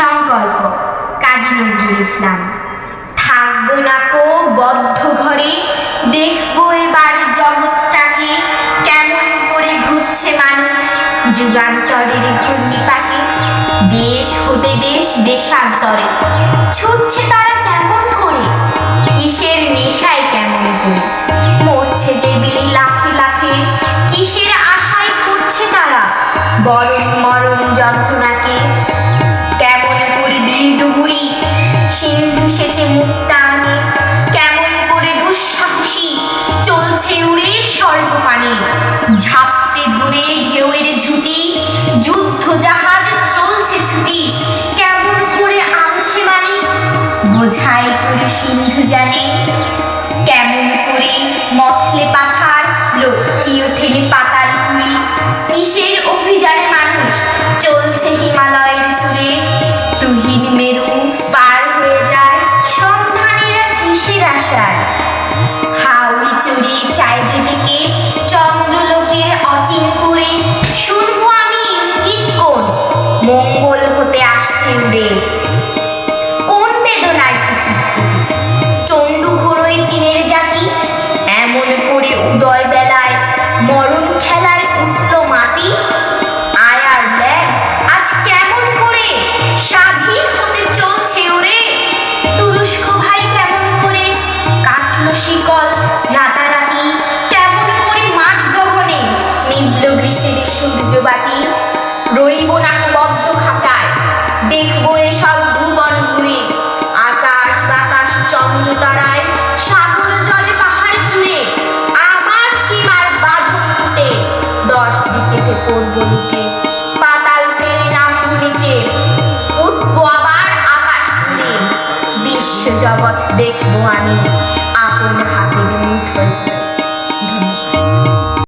সংকল্প। কাজী নজরুল ইসলাম, থাকব না কো বদ্ধ ঘরে, দেখব এবার জগৎটাকে কেমন করে ঘুরছে মানুষ। যুগান্তরের ঘূর্ণিপাকে দেশ হতে দেশ দেশান্তরে। ছুটছে তারা কেমন করে? কিসের নেশায় কেমন করে? মরছে যে বীর লাখে লাখে কিসের আশায় করছে তারা? বরণ সিন্ধু সেচে মুক্তা আনে কেমন করে দুঃসাহসী চলছে উড়ে সর্বপানে ঝাপটে ধরে ঢেউয়ের ঝুটি, যুদ্ধ জাহাজ চলছে ছুটি। কেমন করে আনছে মানে বোঝাই করে সিন্ধু জানে। কেমন করে মথলে পাথার লক্ষ্মী ওঠেনি পাতাল পুরী কিসের অভিযানে মানুষ চলছে হিমালয়ের চূড়ে? তুহিন মেরু উদয় বেলায় মরণ খেলায় উঠল মাটি। আয়ারল্যান্ড আজ কেমন করে স্বাধীন হতে চলছে ওরে? তুরস্ক ভাই কেমন করে কাটলো শিকল, রাতারাতি, কেমন করে মাঝ গগনে নিবল গ্রীষের সূর্যবাতি। রইব না বদ্ধ খাঁচায়, দেখব এসব পড়ব লুটে পাতাল ফেরে নামবো নিচে। উঠবো আবার আকাশ ফুলে বিশ্ব জগৎ দেখব আমি।